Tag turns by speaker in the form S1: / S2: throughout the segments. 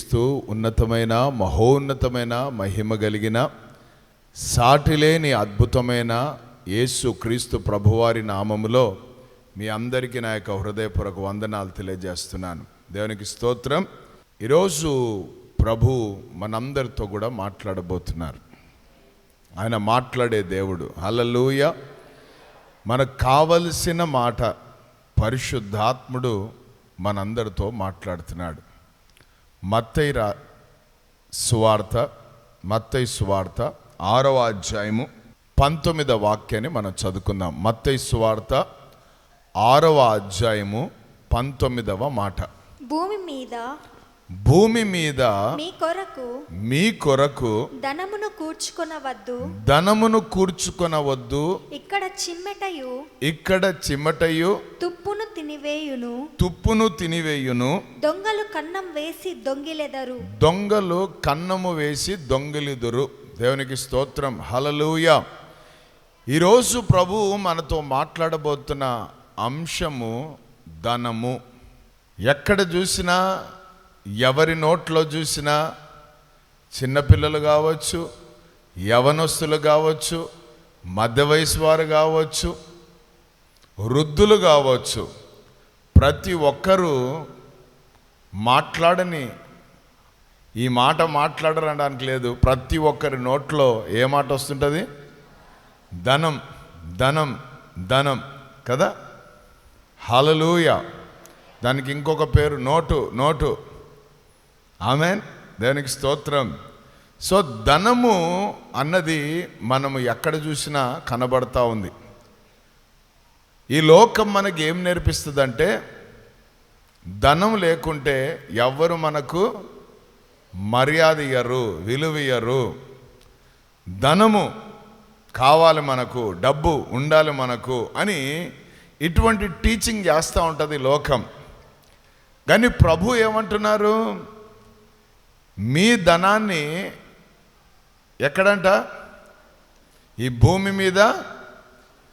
S1: క్రీస్తు ఉన్నతమైన మహోన్నతమైన మహిమ కలిగిన సాటిలేని అద్భుతమైన యేసు క్రీస్తు ప్రభువారి నామములో మీ అందరికీ నా యొక్క హృదయపూర్వక వందనాలు తెలియజేస్తున్నాను. దేవునికి స్తోత్రం. ఈరోజు ప్రభు మనందరితో కూడా మాట్లాడబోతున్నారు. ఆయన మాట్లాడే దేవుడు. హల్లెలూయ. మనకు కావలసిన మాట పరిశుద్ధాత్ముడు మనందరితో మాట్లాడుతున్నాడు. మత్తై రా సువార్త మత్తై సువార్త ఆరవ అధ్యాయము పంతొమ్మిదవ వాక్యాన్ని మనం చదువుకుందాం. మత్తై సువార్త ఆరవ అధ్యాయము పంతొమ్మిదవ మాట.
S2: భూమి మీద
S1: భూమి మీద
S2: మీ కొరకు
S1: మీ కొరకు
S2: ధనమును కూర్చుకొనవద్దు.
S1: ధనమును కూర్చుకొనవద్దు.
S2: ఇక్కడ చిమ్మెటయు
S1: ఇక్కడ చిమ్మటయు
S2: తుప్పును తినివేయును.
S1: తుప్పును తినివేయును.
S2: దొంగలు కన్నం వేసి దొంగిలెదరు.
S1: దొంగలు కన్నము వేసి దొంగిలిదురు. దేవునికి స్తోత్రం. హలలుయ ఈరోజు ప్రభు మనతో మాట్లాడబోతున్న అంశము ధనము. ఎక్కడ చూసినా ఎవరి నోట్లో చూసినా చిన్నపిల్లలు కావచ్చు యవనస్తులు కావచ్చు మధ్య వయసు వారు కావచ్చు వృద్ధులు కావచ్చు ప్రతి ఒక్కరూ మాట్లాడని ఈ మాట మాట్లాడరనడానికి లేదు. ప్రతి ఒక్కరి నోట్లో ఏ మాట వస్తుంటుంది? ధనం ధనం ధనం కదా? హలలుయ దానికి ఇంకొక పేరు నోటు నోటు. ఆమెన్. దేనికి స్తోత్రం. సో ధనము అన్నది మనము ఎక్కడ చూసినా కనబడతా ఉంది. ఈ లోకం మనకి ఏం నేర్పిస్తుందంటే ధనం లేకుంటే ఎవ్వరు మనకు మర్యాద ఇయ్యరు విలువ ఇయ్యరు. ధనము కావాలి మనకు డబ్బు ఉండాలి మనకు అని ఇటువంటి టీచింగ్ చేస్తూ ఉంటుంది లోకం. కానీ ప్రభు ఏమంటున్నారు? మీ ధనాన్ని ఎక్కడంట? ఈ భూమి మీద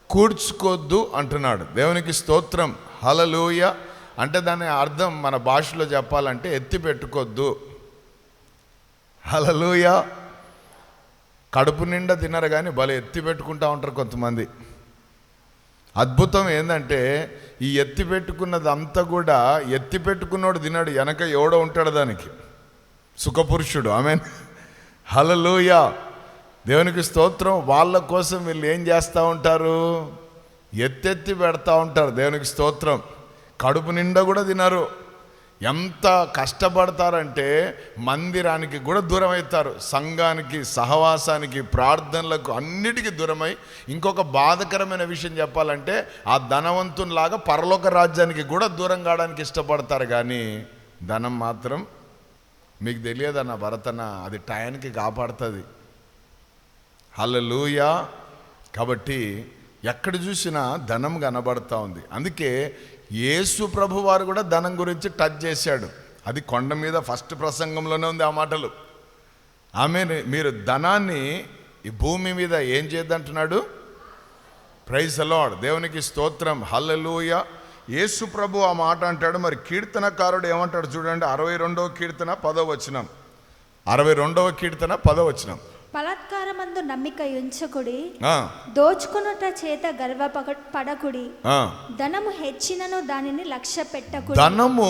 S1: కూర్చుకోద్దు అంటున్నాడు. దేవునికి స్తోత్రం. హలలుయ అంటే దాని అర్థం మన భాషలో చెప్పాలంటే ఎత్తి పెట్టుకోద్దు. హలలుయ కడుపు నిండా తినరు కానీ భలే ఎత్తి పెట్టుకుంటా ఉంటారు కొంతమంది. అద్భుతం ఏంటంటే ఈ ఎత్తి పెట్టుకున్నదంతా కూడా ఎత్తి పెట్టుకున్నోడు తినాడు వెనక ఎవడో ఉంటాడు దానికి. సుఖపురుషుడు. ఆమె హలలోయ దేవునికి స్తోత్రం. వాళ్ళ కోసం వీళ్ళు ఏం చేస్తూ ఉంటారు? ఎత్తెత్తి పెడతా ఉంటారు దేవునికి స్తోత్రం. కడుపు నిండా కూడా తినరు. ఎంత కష్టపడతారంటే మందిరానికి కూడా దూరం అవుతారు సంఘానికి సహవాసానికి ప్రార్థనలకు అన్నిటికీ దూరమై ఇంకొక బాధకరమైన విషయం చెప్పాలంటే ఆ ధనవంతునిలాగా పరలోక రాజ్యానికి కూడా దూరం కావడానికి ఇష్టపడతారు. కానీ ధనం మాత్రం మీకు తెలియదన్న భరతన? అది టయానికి కాపాడుతుంది. హల్లెలూయా. కాబట్టి ఎక్కడ చూసినా ధనం కనబడతా ఉంది. అందుకే యేసు ప్రభు వారు కూడా ధనం గురించి టచ్ చేశాడు. అది కొండ మీద ఫస్ట్ ప్రసంగంలోనే ఉంది ఆ మాటలు. ఆమె మీరు ధనాన్ని ఈ భూమి మీద ఏం చేయద్దంటున్నాడు ప్రైజ్ అలాడ్ దేవునికి స్తోత్రం. హల్లెలూయ. యేసు ప్రభు ఆ మాట అంటాడు. మరి కీర్తనకారుడు ఏమంటాడు చూడండి. అరవై రెండవ కీర్తన పదో వచనం. అరవై రెండవ కీర్తన పదో వచనం.
S2: బలాత్కారమందు నమ్మిక ఉంచకుడి
S1: ఆ,
S2: దోచుకొనుట చేత గర్వ పడకుడి. ధనము హెచ్చినను దానిని లక్ష్య పెట్టకుడి
S1: ధనము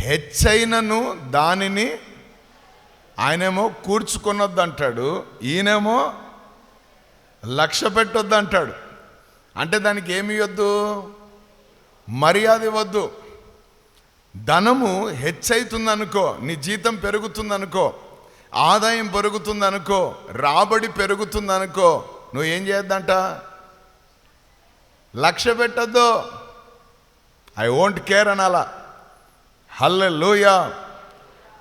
S1: హెచ్చైనను దానిని ఆయనేమో కూర్చుకొనొద్దు అంటాడు ఈయనేమో లక్ష్య పెట్టొద్దు అంటాడు అంటే దానికి ఏమి ఇవ్వద్దు మర్యాద ఇవ్వద్దు. ధనము హెచ్చవుతుందనుకో నీ జీతం పెరుగుతుందనుకో ఆదాయం పెరుగుతుందనుకో రాబడి పెరుగుతుందనుకో నువ్వు ఏం చేయొద్దంట? లక్ష్య పెట్టద్దు. ఐ వోంట్ కేర్ అనాలా హల్లెలూయా.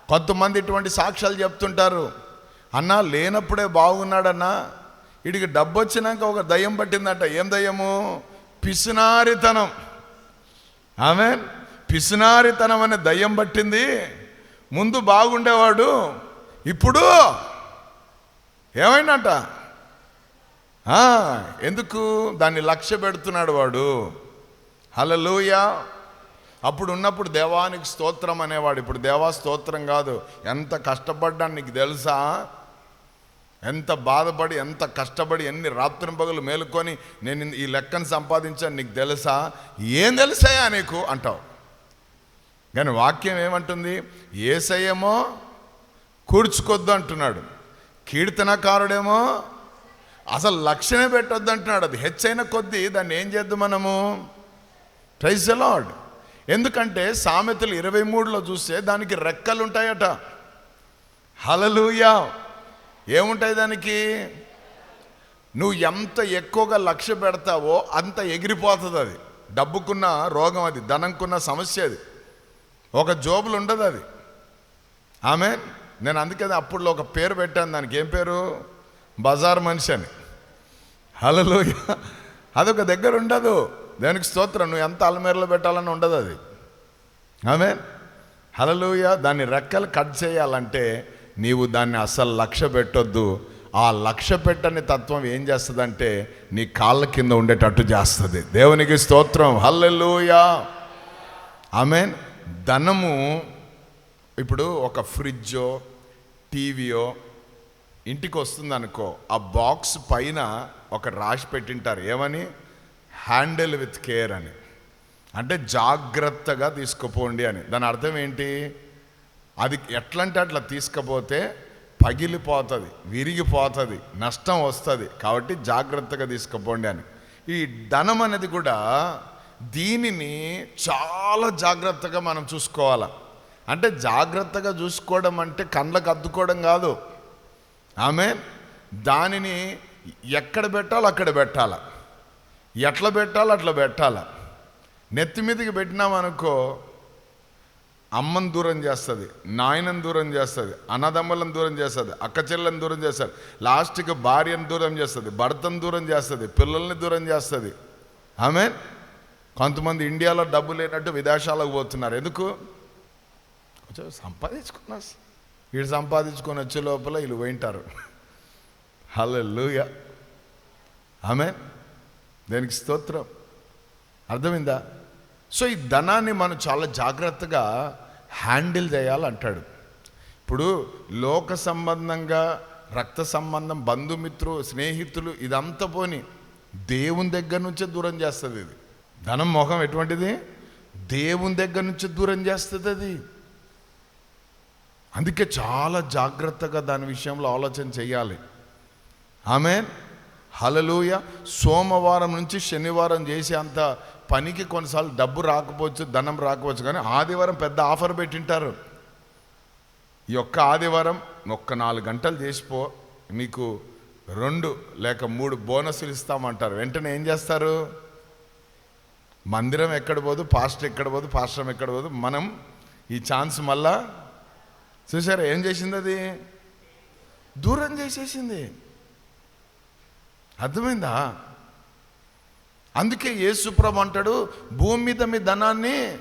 S1: కొంతమంది ఇటువంటి సాక్ష్యాలు చెప్తుంటారు. అన్నా లేనప్పుడే బాగున్నాడన్నా వీడికి డబ్బు వచ్చినాక ఒక దయ్యం పట్టిందంట. ఏం దయ్యము? పిసినారితనం. ఆమె పిసినారితనం అనే దయ్యం పట్టింది. ముందు బాగుండేవాడు. ఇప్పుడు ఏమైందంట? ఎందుకు? దాన్ని లక్ష్య పెడుతున్నాడు వాడు. హలలోయ అప్పుడు ఉన్నప్పుడు దేవానికి స్తోత్రం అనేవాడు. ఇప్పుడు దేవా స్తోత్రం కాదు. ఎంత కష్టపడ్డా నీకు తెలుసా? ఎంత బాధపడి ఎంత కష్టపడి ఎన్ని రాత్రి పగులు మేలుకొని నేను ఈ లెక్కను సంపాదించాను నీకు తెలుసా? ఏం తెలుసాయా నీకు? అంటావు. కానీ వాక్యం ఏమంటుంది? ఏసయ్యేమో కూర్చుకొద్దు అంటున్నాడు. కీర్తనకారుడేమో అసలు లక్ష్యమే పెట్టొద్దు అంటున్నాడు. అది హెచ్చైన కొద్దీ దాన్ని ఏం చేద్దాం మనము? ప్రైజ్ లాడ్ ఎందుకంటే సామెతలు ఇరవై మూడులో చూస్తే దానికి రెక్కలు ఉంటాయట హలలుయా ఏముంటాయి దానికి? నువ్వు ఎంత ఎక్కువగా లక్ష్య పెడతావో అంత ఎగిరిపోతుంది అది. డబ్బుకున్న రోగం అది ధనంకున్న సమస్య అది. ఒక జోబులు ఉండదు అది. ఆమె నేను అందుకే అప్పుడు ఒక పేరు పెట్టాను దానికి. ఏం పేరు? బజార్ మనిషి అని. హలో అదొక దగ్గర ఉండదు. దానికి స్తోత్రం నువ్వు ఎంత అలమేరలో పెట్టాలని ఉండదు అది. ఆమె హలలుయ దాన్ని రెక్కలు కట్ చేయాలంటే నీవు దాన్ని అసలు లక్ష్య పెట్టొద్దు. ఆ లక్ష్య పెట్టని తత్వం ఏం చేస్తుందంటే నీ కాళ్ళ కింద ఉండేటట్టు చేస్తుంది. దేవునికి స్తోత్రం. హల్లెలూయా. మీన్ ధనము ఇప్పుడు ఒక ఫ్రిడ్జో టీవీయో ఇంటికి వస్తుందనుకో ఆ బాక్స్ పైన ఒక రాసి పెట్టింటారు. ఏమని? హ్యాండిల్ విత్ కేర్ అని. అంటే జాగ్రత్తగా తీసుకుపోండి అని. దాని అర్థం ఏంటి? అది ఎట్లంటే అట్లా తీసుకపోతే పగిలిపోతుంది విరిగిపోతుంది నష్టం వస్తుంది. కాబట్టి జాగ్రత్తగా తీసుకుపోండి అని. ఈ ధనం అనేది కూడా దీనిని చాలా జాగ్రత్తగా మనం చూసుకోవాలి. అంటే జాగ్రత్తగా చూసుకోవడం అంటే కళ్ళకు అద్దుకోవడం కాదు. ఆమె దానిని ఎక్కడ పెట్టాలో అక్కడ పెట్టాల. ఎట్లా పెట్టాలో అట్లా పెట్టాల. నెత్తి మీదకి పెట్టినామనుకో అమ్మని దూరం చేస్తుంది నాయనని దూరం చేస్తుంది అన్నదమ్ములను దూరం చేస్తుంది అక్క చెల్లెని దూరం చేస్తుంది లాస్ట్కి భార్యను దూరం చేస్తుంది భర్తను దూరం చేస్తుంది పిల్లల్ని దూరం చేస్తుంది. ఆమె కొంతమంది ఇండియాలో డబ్బు లేనట్టు విదేశాలకు పోతున్నారు. ఎందుకు? సంపాదించుకున్నా వీడు సంపాదించుకొని వచ్చే లోపల వీళ్ళు పోయింటారు. లూయ ఆమె దేనికి స్తోత్రం? అర్థమైందా? సో ఈ ధనాన్ని మనం చాలా జాగ్రత్తగా హ్యాండిల్ చేయాలంటాడు. ఇప్పుడు లోక సంబంధంగా రక్త సంబంధం బంధుమిత్రు స్నేహితులు ఇదంతా పోని దేవుని దగ్గర నుంచే దూరం చేస్తుంది ఇది. ధనం మొహం ఎటువంటిది? దేవుని దగ్గర నుంచి దూరం చేస్తుంది అది. అందుకే చాలా జాగ్రత్తగా దాని విషయంలో ఆలోచన చేయాలి. ఆమె హలలుయ సోమవారం నుంచి శనివారం చేసే అంత పనికి కొన్నిసార్లు డబ్బు రాకపోవచ్చు ధనం రాకపోవచ్చు కానీ ఆదివారం పెద్ద ఆఫర్ పెట్టింటారు. ఈ ఒక్క ఆదివారం ఒక్క నాలుగు గంటలు చేసిపో మీకు రెండు లేక మూడు బోనస్లు ఇస్తామంటారు. వెంటనే ఏం చేస్తారు? మందిరం ఎక్కడ పోదు పాస్టర్ ఎక్కడ పోదు పాస్టర్ ఎక్కడ పోదు మనం ఈ ఛాన్స్ మళ్ళా చూసారా ఏం చేసింది అది దూరం చేసేసింది. అర్థమైందా? అందుకే యేసుప్రభు అంటాడు భూమి మీద మీ ధనాన్ని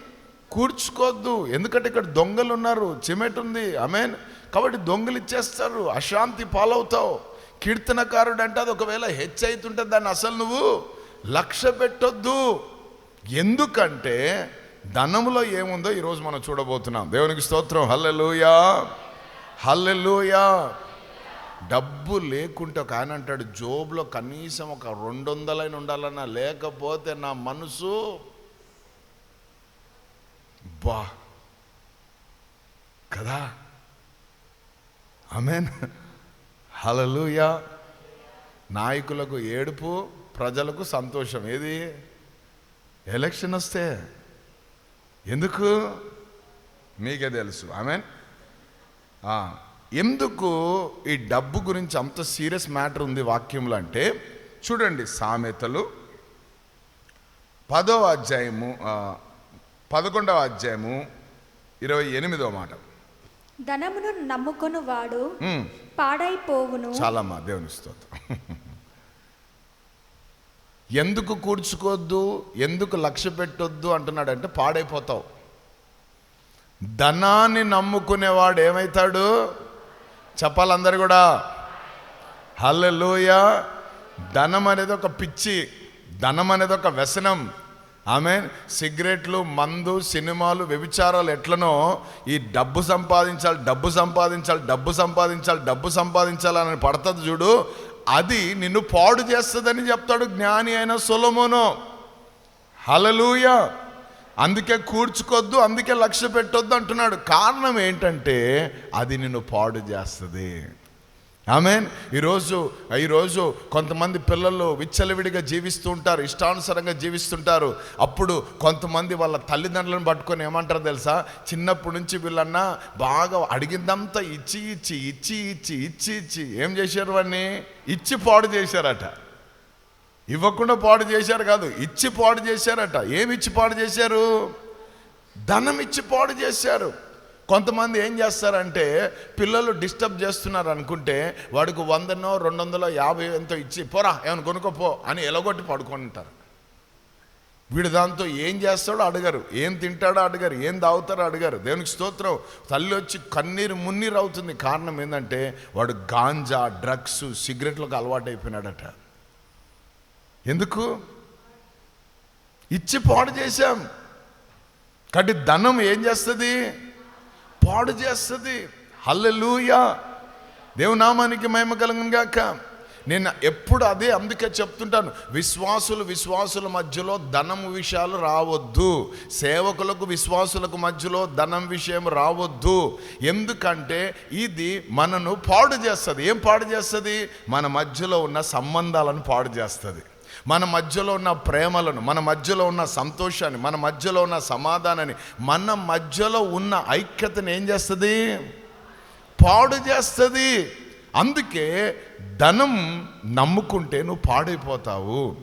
S1: కూర్చుకోవద్దు ఎందుకంటే ఇక్కడ దొంగలు ఉన్నారు చిమెట్ ఉంది. అమెన్ కాబట్టి దొంగలు ఇచ్చేస్తారు. అశాంతి పాలవుతావు. కీర్తనకారుడు అంటే అది ఒకవేళ హెచ్చయితుంటే దాన్ని అసలు నువ్వు లక్ష్య పెట్టొద్దు. ఎందుకంటే ధనములో ఏముందో ఈరోజు మనం చూడబోతున్నాం. దేవునికి స్తోత్రం. హల్లెలూయా. హల్లెలూయా. డబ్బు లేకుంటే ఒక ఆయన అంటాడు జోబులో కనీసం ఒక రెండు వందలైన ఉండాలన్నా లేకపోతే నా మనసు బా. కదా? ఆమెన్. హలలుయా నాయకులకు ఏడుపు ప్రజలకు సంతోషం. ఏది? ఎలక్షన్ వస్తే. ఎందుకు? మీకే తెలుసు. ఆమెన్. ఎందుకు ఈ డబ్బు గురించి అంత సీరియస్ మ్యాటర్ ఉంది వాక్యంలో అంటే చూడండి సామెతలు. పదో అధ్యాయము పదకొండవ అధ్యాయము ఇరవై ఎనిమిదో మాట.
S2: ధనమును నమ్ముకొను వాడు పాడైపోవును.
S1: చాలమ్మా దేవుని స్తోత్రం. ఎందుకు కూర్చుకోవద్దు? ఎందుకు లక్ష్య పెట్టొద్దు అంటున్నాడంటే పాడైపోతావు. ధనాన్ని నమ్ముకునేవాడు ఏమవుతాడు చెప్పాలందరు కూడా హల్లెలూయ. ధనం అనేది ఒక పిచ్చి ధనం అనేది ఒక వ్యసనం. ఆమె సిగరెట్లు మందు సినిమాలు వ్యభిచారాలు ఎట్లనో ఈ డబ్బు సంపాదించాలి డబ్బు సంపాదించాలి డబ్బు సంపాదించాలి డబ్బు సంపాదించాలి అని పడుతుంది చూడు. అది నిన్ను పాడు చేస్తుందని చెప్తాడు జ్ఞాని అయిన సొలమోను. హలలుయా అందుకే కూర్చుకోద్దు అందుకే లక్ష్య పెట్టొద్దు అంటున్నాడు. కారణం ఏంటంటే అది నిన్ను పాడు చేస్తుంది. ఆమెన్? ఈరోజు ఈరోజు కొంతమంది పిల్లలు విచ్చలవిడిగా జీవిస్తూ ఉంటారు ఇష్టానుసారంగా జీవిస్తుంటారు. అప్పుడు కొంతమంది వాళ్ళ తల్లిదండ్రులను పట్టుకొని ఏమంటారు తెలుసా? చిన్నప్పటి నుంచి వీళ్ళన్నా బాగా అడిగిందంతా ఇచ్చి ఇచ్చి ఇచ్చి ఇచ్చి ఇచ్చి ఇచ్చి. ఏం చేశారు వాడిని? ఇచ్చి పాడు చేశారట. ఇవ్వకుండా పాడు చేశారు కాదు ఇచ్చి పాడు చేశారట. ఏమి ఇచ్చి పాడు చేశారు? ధనం ఇచ్చి పాడు చేశారు. కొంతమంది ఏం చేస్తారంటే పిల్లలు డిస్టర్బ్ చేస్తున్నారు అనుకుంటే వాడికి వందనో రెండు వందలో యాభై ఎంతో ఇచ్చి పోరా ఏమైనా కొనుక్కోపో అని ఎలగొట్టి పడుకుంటారు. వీడు దాంతో ఏం చేస్తాడో అడగరు. ఏం తింటాడో అడగరు. ఏం తాగుతారో అడగరు. దేవునికి స్తోత్రం. తల్లి వచ్చి కన్నీరు మున్నీరు అవుతుంది. కారణం ఏంటంటే వాడు గాంజా డ్రగ్స్ సిగరెట్లకు అలవాటు అయిపోయినాడట ఎందుకు? ఇచ్చి పాడు చేశాం. కాబట్టి ధనం ఏం చేస్తుంది? పాడు చేస్తుంది. హల్లెలూయా. దేవునామానికి మహిమ కలుగును గాక. నేను ఎప్పుడు అదే అందుకే చెప్తుంటాను. విశ్వాసులు విశ్వాసుల మధ్యలో ధనం విషయాలు రావద్దు. సేవకులకు విశ్వాసులకు మధ్యలో ధనం విషయం రావద్దు. ఎందుకంటే ఇది మనను పాడు చేస్తుంది. ఏం పాడు చేస్తుంది? మన మధ్యలో ఉన్న సంబంధాలను పాడు చేస్తుంది. మన మధ్యలో ఉన్న ప్రేమలను మన మధ్యలో ఉన్న సంతోషాన్ని మన మధ్యలో ఉన్న సమాధానాన్ని మన మధ్యలో ఉన్న ఐక్యతను ఏం చేస్తుంది? పాడు చేస్తుంది. అందుకే ధనం నమ్ముకుంటే నువ్వు పాడైపోతావు.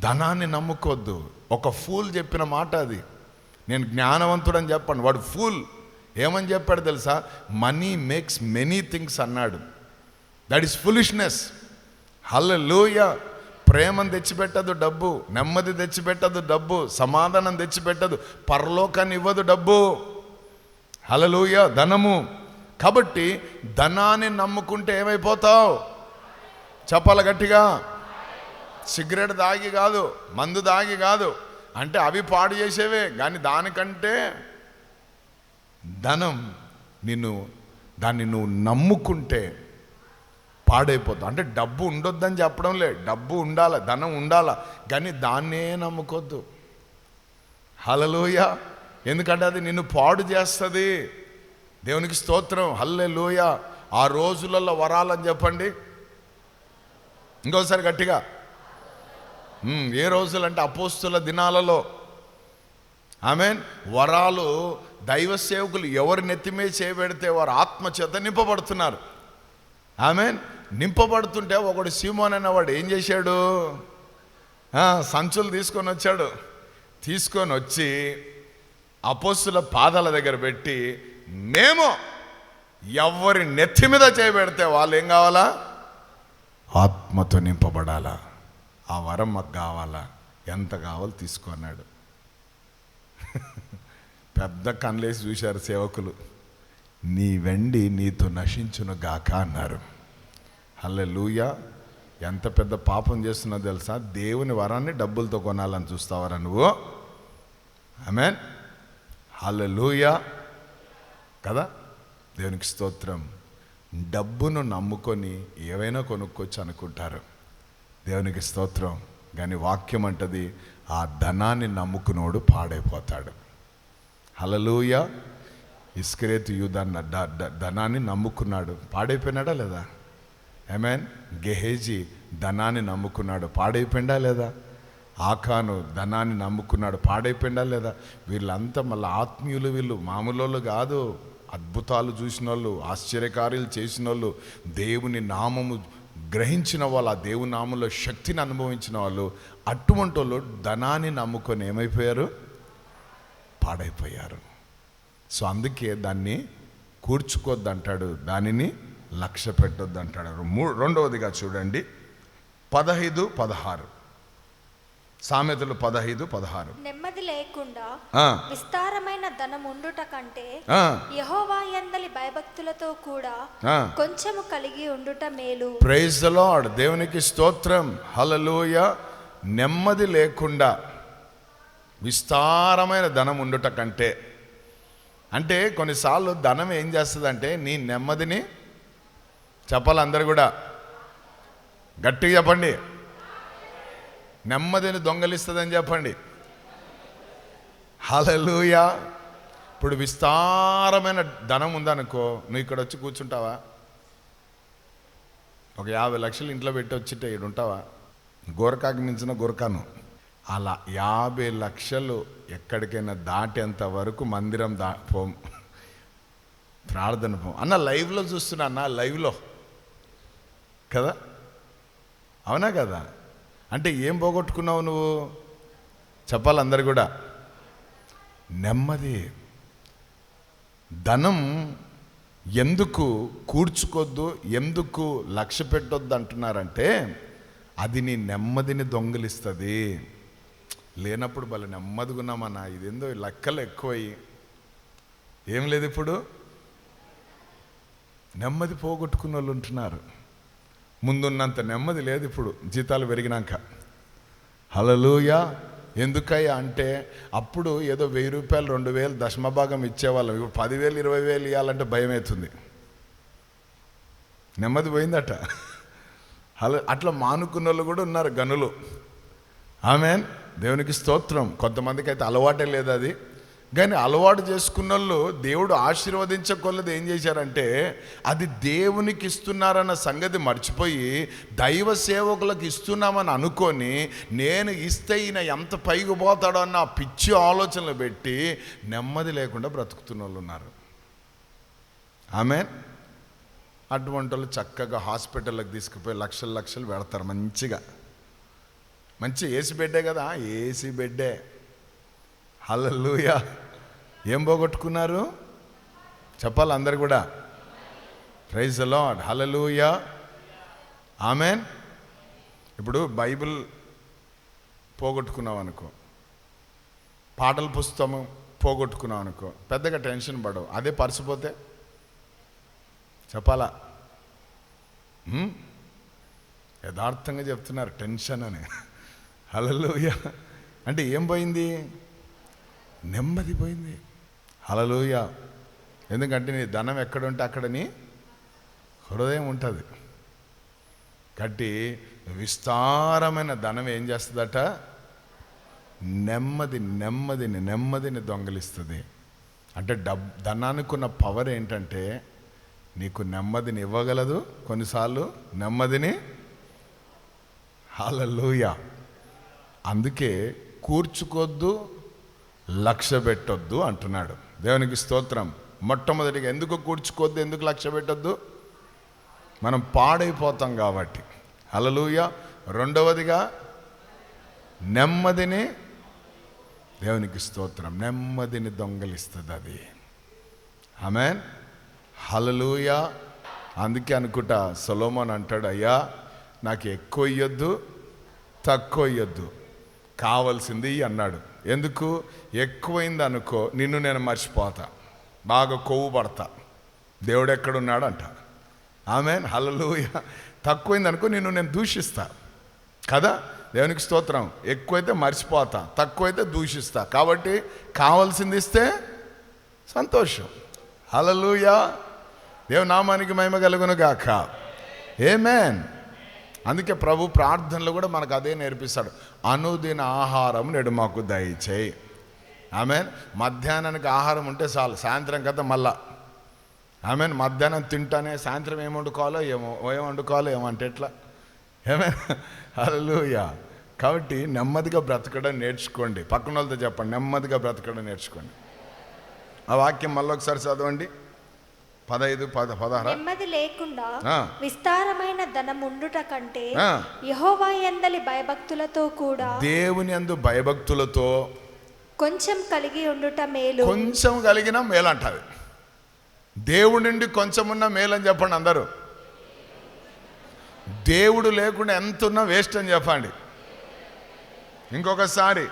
S1: ధనాన్ని నమ్ముకోవద్దు ఒక ఫూల్ చెప్పిన మాట అది. నేను జ్ఞానవంతుడని చెప్పండి వాడు ఫూల్. ఏమని చెప్పాడు తెలుసా? మనీ మేక్స్ మెనీ థింగ్స్ అన్నాడు. That is foolishness. హల్లెలూయ. ప్రేమను తెచ్చిపెట్టదు డబ్బు నెమ్మది తెచ్చిపెట్టదు డబ్బు సమాధానం తెచ్చిపెట్టదు పరలోకాన్ని ఇవ్వదు డబ్బు. హలలుయ ధనము. కాబట్టి ధనాన్ని నమ్ముకుంటే ఏమైపోతావు? చెప్పాల గట్టిగా. సిగరెట్ దాగి కాదు మందు దాగి కాదు. అంటే అవి పాడు చేసేవే కానీ దానికంటే ధనం నిన్ను దాన్ని నువ్వు నమ్ముకుంటే పాడైపోతాం. అంటే డబ్బు ఉండొద్దని చెప్పడం లే డబ్బు ఉండాల ధనం ఉండాల కానీ దాన్నే నమ్ముకోద్దు. హలలోయ ఎందుకంటే అది నిన్ను పాడు చేస్తుంది. దేవునికి స్తోత్రం. హల్లే లోయ ఆ రోజులలో వరాలని చెప్పండి. ఇంకోసారి గట్టిగా. ఏ రోజులంటే అపోస్తుల దినాలలో. ఆమెన్. వరాలు దైవ సేవకులు ఎవరు నెత్తిమే చేయబెడితే వారు ఆత్మ చేత నింపబడుతున్నారు. ఆమెన్. నింపబడుతుంటే ఒకడు సీమోన్ అనేవాడు ఏం చేశాడు? సంచులు తీసుకొని వచ్చాడు. తీసుకొని వచ్చి అపోస్తుల పాదాల దగ్గర పెట్టి మేము ఎవరి నెత్తి మీద చేయబెడితే వాళ్ళు ఏం కావాలా? ఆత్మతో నింపబడాలా? ఆ వరం మాకు కావాలా? ఎంత కావాలో తీసుకున్నాడు పెద్ద కన్లేసి చూశారు సేవకులు. నీ వెండి నీతో నశించును గాక అన్నారు. హల్లెలూయా. ఎంత పెద్ద పాపం చేస్తున్నా తెలుసా? దేవుని వరాన్ని డబ్బులతో కొనాలని చూస్తావరా నువ్వు? Amen hallelujah. కదా? దేవునికి స్తోత్రం. డబ్బును నమ్ముకొని ఏవైనా కొనుక్కోవచ్చు అనుకుంటారు. దేవునికి స్తోత్రం. కానీ వాక్యం అంటది ఆ ధనాన్ని నమ్ముకునోడు పాడైపోతాడు. హలలుయ ఇస్కరేతు యూదాన్న ధనాన్ని నమ్ముకున్నాడు. పాడైపోయినాడా లేదా? ఏమేన్ గెహేజీ ధనాన్ని నమ్ముకున్నాడు పాడైపోయిందా లేదా ఆకాను ధనాన్ని నమ్ముకున్నాడు పాడైపోయిందా లేదా వీళ్ళంతా మళ్ళీ ఆత్మీయులు వీళ్ళు మామూలు కాదు అద్భుతాలు చూసిన వాళ్ళు ఆశ్చర్యకార్యాలు చేసిన వాళ్ళు దేవుని నామము గ్రహించిన వాళ్ళు ఆ దేవుని నామంలో శక్తిని అనుభవించిన వాళ్ళు అటువంటి వాళ్ళు ధనాన్ని నమ్ముకొని ఏమైపోయారు పాడైపోయారు సో అందుకే దాన్ని కూర్చుకోద్దు అంటాడు దానిని లక్ష్య పెట్టొద్దు అంటాడు మూ రెండవదిగా చూడండి. పదహైదు పదహారు. సామెతలు పదహైదు పదహారు.
S2: నెమ్మది లేకుండా విస్తారమైన ధనం ఉండుట కంటే యహోవా యందలి భయభక్తులతో కూడా. కొంచెము కలిగి ఉండుట మేలు.
S1: ప్రైజ్ ద లార్డ్ దేవునికి స్తోత్రం. హలలోయ నెమ్మది లేకుండా విస్తారమైన ధనం ఉండుట కంటే. అంటే కొన్నిసార్లు ధనం ఏం చేస్తుందంటే నీ నెమ్మదిని చెప్పాలి అందరు కూడా. గట్టిగా చెప్పండి. నెమ్మదిని దొంగలిస్తుందని చెప్పండి. హలలుయా ఇప్పుడు విస్తారమైన ధనం ఉందనుకో నువ్వు ఇక్కడ వచ్చి కూర్చుంటావా? ఒక యాభై లక్షలు ఇంట్లో పెట్టి వచ్చిట్టే ఇక్కడ ఉంటావా? గోరకాకి మించిన గోరకాను. అలా యాభై లక్షలు ఎక్కడికైనా దాటేంత వరకు మందిరం దా పోం. ప్రార్థన పోం. అన్న లైవ్లో చూస్తున్నా అన్న లైవ్లో. కదా? అవునా కదా? అంటే ఏం పోగొట్టుకున్నావు నువ్వు? చెప్పాలి అందరు కూడా. నెమ్మది. ధనం ఎందుకు కూర్చుకొద్దు ఎందుకు లక్ష్య పెట్టొద్దు అంటున్నారంటే అది నీ నెమ్మదిని దొంగిలిస్తుంది. లేనప్పుడు భలే నెమ్మదిగా ఉన్నామన్నా ఇదేందో లెక్కలు ఎక్కువయ్యి. ఏం లేదు ఇప్పుడు? నెమ్మది పోగొట్టుకున్న వాళ్ళు ఉంటున్నారు. ముందున్నంత నెమ్మది లేదు ఇప్పుడు జీతాలు పెరిగినాక. హలలుయా ఎందుకయ్యా అంటే అప్పుడు ఏదో వెయ్యి రూపాయలు రెండు వేలు దశమభాగం ఇచ్చేవాళ్ళం. ఇప్పుడు పదివేలు ఇరవై వేలు ఇవ్వాలంటే భయం అవుతుంది నెమ్మది పోయిందట. అలా అట్లా మానుకున్న వాళ్ళు కూడా ఉన్నారు గనులు. ఆమెన్. దేవునికి స్తోత్రం. కొంతమందికి అయితే అలవాటే లేదు అది. కానీ అలవాటు చేసుకున్న వాళ్ళు దేవుడు ఆశీర్వదించకొల్లది ఏం చేశారంటే అది దేవునికి ఇస్తున్నారన్న సంగతి మర్చిపోయి దైవ సేవకులకు ఇస్తున్నామని అనుకొని నేను ఇస్తే ఈయన ఎంత పైకి పోతాడో అన్న ఆ పిచ్చి ఆలోచనలు పెట్టి నెమ్మది లేకుండా బ్రతుకుతున్న వాళ్ళు ఉన్నారు. ఆమె అటువంటి వాళ్ళు చక్కగా హాస్పిటల్కి తీసుకుపోయి లక్షలు లక్షలు పెడతారు మంచిగా. మంచి ఏసీ బెడ్డే కదా ఏసీ బెడ్డే. హల్లెలూయా. ఏం పోగొట్టుకున్నారు? చెప్పాలి అందరు కూడా? Praise Lord hallelujah. ఆమెన్ ఇప్పుడు బైబిల్ పోగొట్టుకున్నాం అనుకో. పాటల పుస్తకం పోగొట్టుకున్నాం అనుకో. పెద్దగా టెన్షన్ పడవు. అదే పరిచిపోతే? చెప్పాలా? యథార్థంగా చెప్తున్నారు. టెన్షన్ అని. హలలోయ అంటే ఏం పోయింది? నెమ్మది పోయింది. హలలోయ ఎందుకంటే నీ ధనం ఎక్కడుంటే అక్కడని హృదయం ఉంటుంది. కట్టి విస్తారమైన ధనం ఏం చేస్తుందట? నెమ్మది నెమ్మదిని నెమ్మదిని దొంగలిస్తుంది. అంటే డబ్ ధనానికి ఉన్న పవర్ ఏంటంటే నీకు నెమ్మదిని ఇవ్వగలదు కొన్నిసార్లు. నెమ్మదిని హలలుయ అందుకే కూర్చుకోద్దు లక్ష్య పెట్టొద్దు అంటున్నాడు. దేవునికి స్తోత్రం. మొట్టమొదటిగా ఎందుకు కూర్చుకోవద్దు ఎందుకు లక్ష్య పెట్టొద్దు? మనం పాడైపోతాం కాబట్టి. అలలుయ రెండవదిగా నెమ్మదిని దేవునికి స్తోత్రం. నెమ్మదిని దొంగలిస్తుంది అది. ఆమెన్. హలలుయ అందుకే అనుకుంటా సొలోమన్ అంటాడు అయ్యా నాకు ఎక్కువ ఇయ్యొద్దు తక్కువ ఇయ్యొద్దు. కావాల్సింది అన్నాడు. ఎందుకు? ఎక్కువైంది అనుకో నిన్ను నేను మర్చిపోతా. బాగా కొవ్వు పడతా. దేవుడు ఎక్కడున్నాడు అంట ఆమె హలలుయ తక్కువైంది అనుకో నిన్ను నేను దూషిస్తా. కదా? దేవునికి స్తోత్రం. ఎక్కువైతే మర్చిపోతా. తక్కువైతే దూషిస్తా. కాబట్టి కావాల్సింది ఇస్తే సంతోషం. హలలుయ దేవు నామానికి మహిమ కలుగును గాక ఏమేన్ అందుకే ప్రభు ప్రార్థనలు కూడా మనకు అదే నేర్పిస్తాడు. అనుదిన ఆహారం నేడు మాకు దయచేయి. ఆమె మధ్యాహ్నానికి ఆహారం ఉంటే చాలు సాయంత్రం కదా మళ్ళా. ఆమె మధ్యాహ్నం తింటానే సాయంత్రం ఏం వండుకోవాలో ఏమో ఏం వండుకోవాలో ఏమంటే ఎట్లా? ఏమే అల్లుయా కాబట్టి నెమ్మదిగా బ్రతకడం నేర్చుకోండి. పక్కన వాళ్ళతో చెప్పండి నెమ్మదిగా బ్రతకడం నేర్చుకోండి. ఆ వాక్యం మళ్ళీ ఒకసారి చదవండి. పదహైదు పద పదహార?
S2: నెమ్మది లేకుండా. విస్తారమైన ధనం ఉండుట కంటే. యహోవా యందలి భయభక్తులతో కూడా
S1: దేవుని అందు భయభక్తులతో
S2: కొంచెం కలిగి ఉండుట మేలు.
S1: కొంచెం కలిగిన మేలంటది దేవుడి నుండి కొంచెం ఉన్న మేలని చెప్పండి అందరూ. దేవుడు లేకుండా ఎంత ఉన్నా వేస్ట్ అని చెప్పండి. ఇంకొకసారి.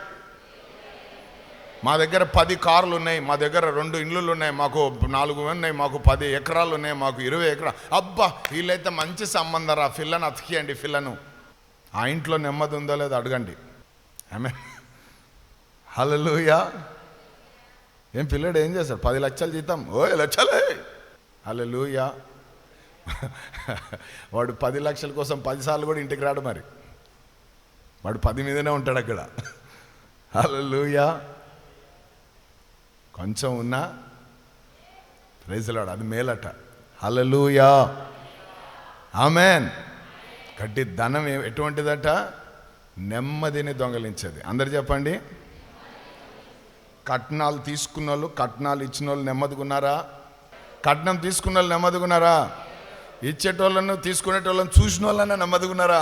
S1: మా దగ్గర పది కార్లు ఉన్నాయి మా దగ్గర రెండు ఇండ్లు ఉన్నాయి మాకు నాలుగు ఉన్నాయి మాకు పది ఎకరాలు ఉన్నాయి మాకు ఇరవై ఎకరా అబ్బా వీళ్ళైతే మంచి సంబంధం రా ఫిల్లను అతికియండి ఫిల్లను. ఆ ఇంట్లో నెమ్మది ఉందో లేదో అడగండి. ఆమె హలలుయా ఏం పిల్లడు ఏం చేస్తాడు? పది లక్షలు జీతం. ఓ లక్షలే. హలలుయా వాడు పది లక్షల కోసం పదిసార్లు కూడా ఇంటికి రాడు మరి. వాడు పది మీదనే ఉంటాడు అక్కడ. హలలుయా కొంచెం ఉన్నా. ప్రైజ్లాడు అది మేలట. హలలుయా ఆమెన్ కట్టి ధనం ఎటువంటిదట? నెమ్మదిని దొంగలించేది. అందరు చెప్పండి. కట్నాలు తీసుకున్న వాళ్ళు కట్నాలు ఇచ్చిన వాళ్ళు నెమ్మదిగున్నారా? కట్నం తీసుకున్న వాళ్ళు నెమ్మదిగున్నారా? ఇచ్చేటోళ్ళను తీసుకునేటోళ్ళను చూసిన వాళ్ళన్నా నెమ్మదిగున్నారా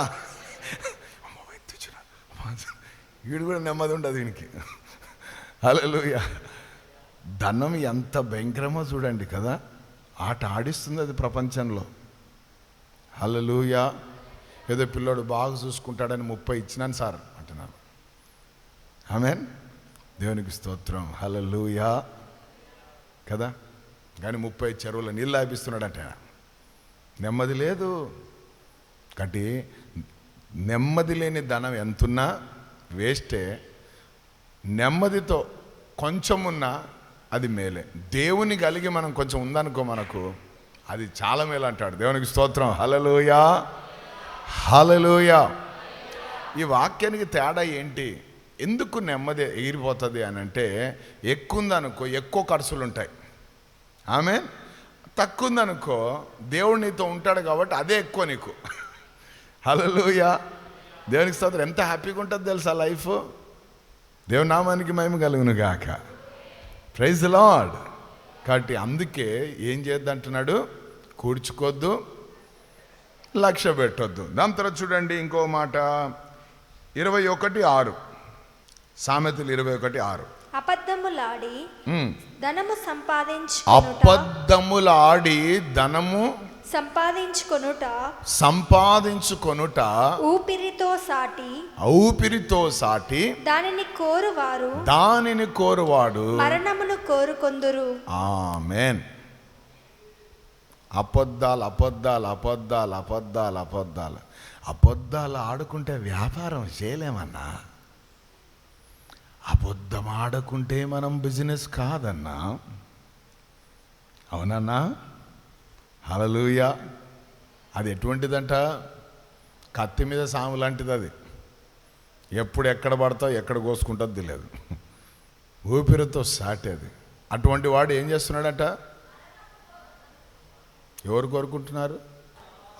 S1: వీడు కూడా నెమ్మది ఉండదు వీనికి హల్లెలూయా ధనం ఎంత భయంకరమో చూడండి కదా. ఆట ఆడిస్తుంది అది ప్రపంచంలో. హలలుయా ఏదో పిల్లోడు బాగా చూసుకుంటాడని ముప్పై ఇచ్చినాను సార్ అంటున్నారు. ఆమెన్. దేవునికి స్తోత్రం. హలలుయా కదా? కానీ ముప్పై చెరువుల నీళ్ళు ఆపిస్తున్నాడట నెమ్మది లేదు. కాబట్టి నెమ్మది లేని ధనం ఎంతున్నా? వేస్టే. నెమ్మదితో కొంచెం ఉన్నా అది మేలే. దేవుని కలిగి మనం కొంచెం ఉందనుకో మనకు అది చాలా మేలు అంటాడు. దేవునికి స్తోత్రం. హలలోయా హలలోయా ఈ వాక్యానికి తేడా ఏంటి? ఎందుకు నెమ్మది ఎగిరిపోతుంది అని అంటే ఎక్కువ ఉందనుకో ఎక్కువ ఖర్చులు ఉంటాయి. ఆమె తక్కువ ఉందనుకో దేవుడు నీతో ఉంటాడు కాబట్టి అదే ఎక్కువ నీకు. హలలుయా దేవునికి స్తోత్రం. ఎంత హ్యాపీగా ఉంటుంది తెలుసా లైఫ్? దేవునామానికి నామానికి కలుగును గాక ప్రైజ్ లాడ్ కాబట్టి అందుకే ఏం చేద్దంటున్నాడు? కూర్చుకోవద్దు లక్ష్య పెట్టొద్దు. దాని తర్వాత చూడండి ఇంకో మాట. ఇరవై ఒకటి ఆరు. సామెతలు ఇరవై ఒకటి ఆరు.
S2: అబద్ధములాడి. ధనము సంపాదించుకొనుట
S1: అబద్ధములాడి ధనము
S2: సంపాదించుకొనుట
S1: సంపాదించుకొనుట
S2: ఊపిరితో సాటి
S1: ఊపిరితో సాటి
S2: దానిని కోరువారు
S1: దానిని కోరువాడు.
S2: మరణమును కోరుకొందురు.
S1: ఆమెన్. అబద్ధాలు అబద్ధాలు అబద్ధాలు అబద్ధాలు అబద్ధాలు. అబద్ధాలు ఆడుకుంటే వ్యాపారం చేయలేమన్నా? అబద్ధం ఆడుకుంటే మనం బిజినెస్ కాదన్నా? అవునన్నా? హలలుయ అది ఎటువంటిదంట? కత్తి మీద సాము లాంటిది అది. ఎప్పుడు ఎక్కడ పడతావు ఎక్కడ కోసుకుంటుందో తెలియదు. ఊపిరితో సాటి అది. అటువంటి వాడు ఏం చేస్తున్నాడట? ఎవరు కోరుకుంటున్నారు?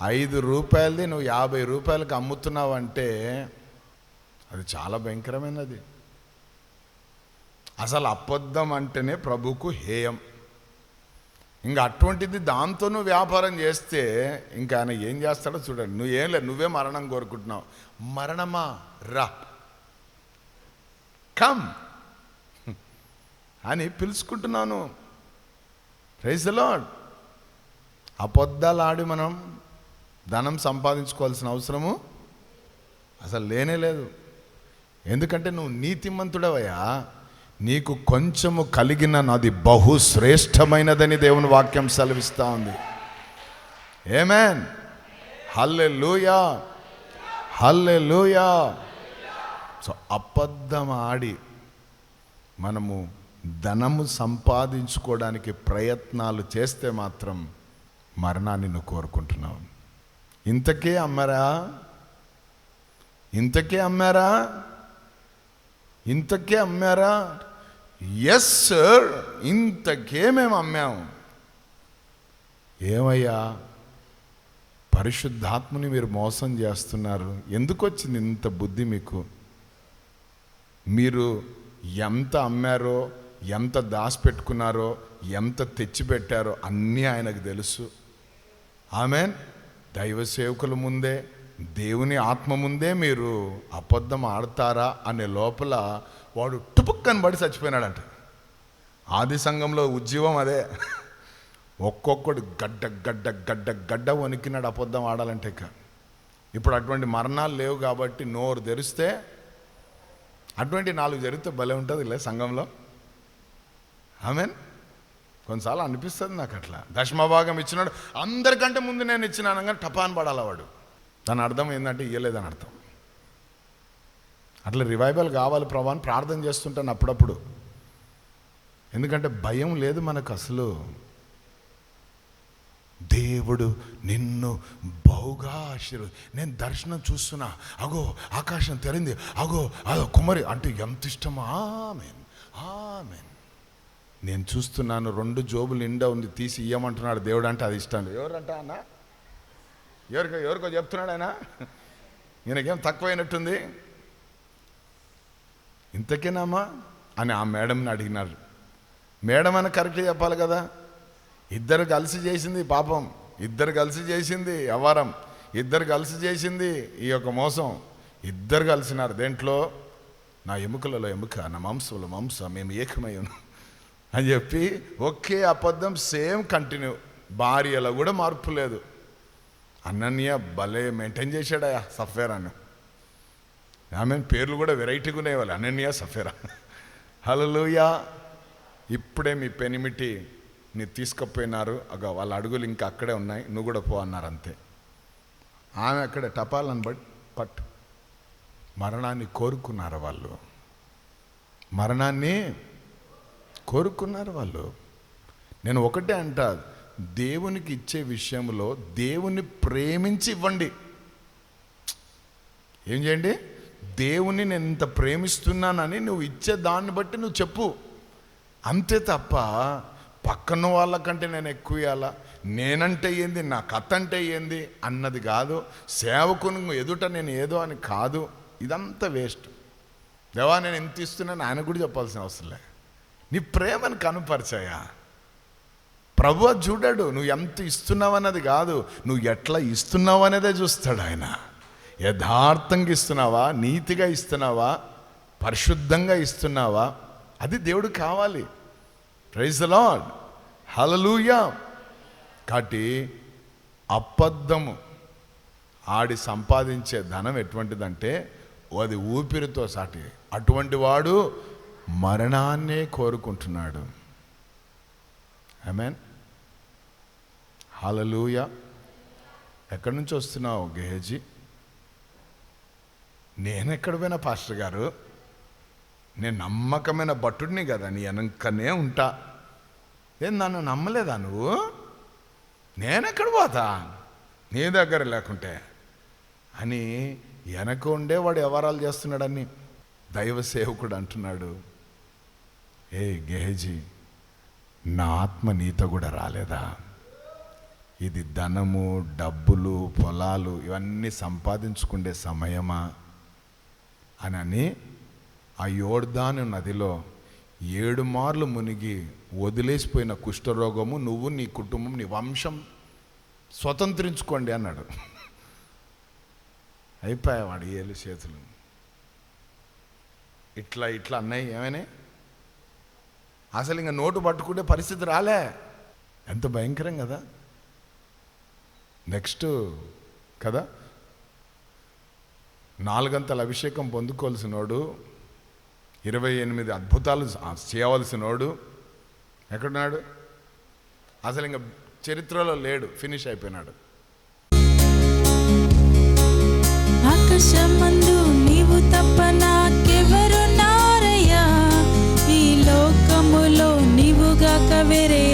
S1: ఐదు రూపాయలది నువ్వు యాభై రూపాయలకు అమ్ముతున్నావు అంటే అది చాలా భయంకరమైనది. అసలు అబద్ధం అంటేనే ప్రభుకు హేయం. ఇంకా అటువంటిది దాంతో నువ్వు వ్యాపారం చేస్తే ఇంకా ఆయన ఏం చేస్తాడో చూడండి. నువ్వేం లేదు నువ్వే మరణం కోరుకుంటున్నావు. మరణమా? రా. కమ్. అని పిలుచుకుంటున్నాను. ప్రైజ్ లాడ్ అబద్ధాలు మనం ధనం సంపాదించుకోవాల్సిన అవసరము అసలు లేనే లేదు. ఎందుకంటే నువ్వు నీతిమంతుడవయ్యా. నీకు కొంచెము కలిగిన నాది బహుశ్రేష్టమైనదని దేవుని వాక్యం సెలవిస్తూ ఉంది. ఏమేన్ హల్లే లూయా హల్లే లూయా సో అబద్ధం ఆడి మనము ధనము సంపాదించుకోవడానికి ప్రయత్నాలు చేస్తే మాత్రం మరణాన్ని నువ్వు కోరుకుంటున్నావు. ఇంతకే అమ్మారా? ఇంతకే అమ్మారా? ఇంతకే అమ్మారా? ఎస్ సార్ ఇంతకే మేము అమ్మాము ఏమయ్యా? పరిశుద్ధాత్మని మీరు మోసం చేస్తున్నారు. ఎందుకు వచ్చింది ఇంత బుద్ధి మీకు? మీరు ఎంత అమ్మారో ఎంత దాచిపెట్టుకున్నారో ఎంత తెచ్చిపెట్టారో అన్నీ ఆయనకు తెలుసు. ఆమెన్. దైవ సేవకుల ముందే దేవుని ఆత్మ ముందే మీరు అబద్ధం ఆడతారా అనే లోపల వాడు టుపుక్కని పడి చచ్చిపోయినాడంట. ఆది సంఘంలో ఉద్యమం అదే. ఒక్కొక్కడు గడ్డ గడ్డ గడ్డ గడ్డ వణికినాడు అబద్ధం ఆడాలంటే ఇక. ఇప్పుడు అటువంటి మరణాలు లేవు కాబట్టి నోరు తెరిస్తే అటువంటి నాలుగు జరిగితే భలే ఉంటుంది లే సంఘంలో. ఆమెన్? కొన్నిసార్లు అనిపిస్తుంది నాకు అట్లా. దశమభాగం ఇచ్చినాడు అందరికంటే ముందు నేను ఇచ్చినాను కానీ టపాన్ పడాల వాడు. దాని అర్థం ఏంటంటే ఇయ్యలేదని అర్థం. అట్లా రివైవల్ కావాలి ప్రభా అని ప్రార్థన చేస్తుంటాను అప్పుడప్పుడు. ఎందుకంటే భయం లేదు మనకు అసలు. దేవుడు నిన్ను బహుగా ఆశీర్వ నేను దర్శనం చూస్తున్నా. అగో ఆకాశం తెరింది. అగో అదో కుమరి అంటే ఎంత ఇష్టమా. ఆమెన్. ఆమెన్. నేను చూస్తున్నాను రెండు జోబులు నిండా ఉంది. తీసి ఇయ్యమంటున్నాడు దేవుడు అంటే అది ఇష్టం లేదు. ఎవరంట అన్న? ఎవరికో ఎవరికో చెప్తున్నాడు ఆయన? ఈయనకేం తక్కువైనట్టుంది? ఇంతకేనామా అని ఆ మేడంని అడిగినారు. మేడం అని కరెక్ట్ చెప్పాలి కదా? ఇద్దరు కలిసి చేసింది పాపం. ఇద్దరు కలిసి చేసింది అవారం ఇద్దరు కలిసి చేసింది ఈ యొక్క మోసం. ఇద్దరు కలిసినారు. దేంట్లో? నా ఎముకలలో ఎముక నా మాంసంలో మాంస మేము ఏకమై అని చెప్పి ఒకే అబద్ధం సేమ్ కంటిన్యూ. భార్యలో కూడా మార్పు లేదు. అనన్య భలే మెయింటైన్ చేశాడయా సఫేర్ అని ఆమె పేర్లు కూడా వెరైటీగా ఉన్నాయి అనన్య సఫేరా. హలోయా ఇప్పుడే మీ పెనిమిటి నీ తీసుకుపోయినారు. అగ వాళ్ళ అడుగులు ఇంకా అక్కడే ఉన్నాయి. నువ్వు కూడా పో అన్నారు అంతే. ఆమె అక్కడే టపాలని బట్ పట్ మరణాన్ని కోరుకున్నారు వాళ్ళు. మరణాన్ని కోరుకున్నారు వాళ్ళు. నేను ఒకటే అంట దేవునికి ఇచ్చే విషయంలో దేవుని ప్రేమించి ఇవ్వండి. ఏం చేయండి? దేవుని నేను ఇంత ప్రేమిస్తున్నానని నువ్వు ఇచ్చే దాన్ని బట్టి నువ్వు చెప్పు. అంతే తప్ప పక్కన వాళ్ళకంటే నేను ఎక్కువ ఇవ్వాలా నేనంటే ఏంది? నా కథ అంటే ఏంది? అన్నది కాదు. సేవకుని ఎదుట నేను ఏదో అని కాదు. ఇదంతా వేస్ట్. దేవా నేను ఎంత ఇస్తున్నాను ఆయన కూడా చెప్పాల్సిన అవసరం లే. నీ ప్రేమను కనుపరిచాయా? ప్రభు చూడడు చూడాడు. నువ్వు ఎంత ఇస్తున్నావు అన్నది కాదు. నువ్వు ఎట్లా ఇస్తున్నావు అనేదే చూస్తాడు ఆయన. యథార్థంగా ఇస్తున్నావా? నీతిగా ఇస్తున్నావా? పరిశుద్ధంగా ఇస్తున్నావా? అది దేవుడు కావాలి. ప్రైజ్ లాడ్ హలలుయా కాబట్టి అబద్ధము ఆడి సంపాదించే ధనం ఎటువంటిదంటే అది ఊపిరితో సాటి అటువంటి వాడు మరణాన్నే కోరుకుంటున్నాడు. ఐ మీన్ హలలుయా ఎక్కడి నుంచి వస్తున్నావు గేజీ నేను ఎక్కడ పోయినా పాస్టర్ గారు? నేను నమ్మకమైన భట్టుడిని కదా నీ వెనకనే ఉంటా. ఏం నన్ను నమ్మలేదా నువ్వు? నేనెక్కడ పోతా? నీ దగ్గర లేకుంటే. అని వెనక ఉండే వాడు వ్యవహారాలు చేస్తున్నాడని దైవ సేవకుడు అంటున్నాడు. ఏ గేహజీ నా ఆత్మ నీతో కూడా రాలేదా? ఇది ధనము డబ్బులు పొలాలు ఇవన్నీ సంపాదించుకునే సమయమా? అని అని ఆ యోర్దాను నదిలో ఏడు మార్లు మునిగి వదిలేసిపోయిన కుష్ఠరోగము నువ్వు నీ కుటుంబం నీ వంశం స్వతంత్రించుకోండి అన్నాడు. అయిపోయా వాడు ఏళ్ళు చేతులు. ఇట్లా ఇట్లా అన్నాయి ఏమైనా అసలు ఇంకా నోటు పట్టుకుంటే పరిస్థితి రాలే. ఎంత భయంకరం కదా. నెక్స్ట్ కదా నాలుగంతల అభిషేకం పొందుకోవలసినోడు ఇరవై ఎనిమిది అద్భుతాలు చేయవలసినోడు ఎక్కడున్నాడు? అసలు ఇంకా చరిత్రలో లేడు ఫినిష్ అయిపోయినాడు.
S3: నీవు ఈ లోకములో నీవుగాక వేరే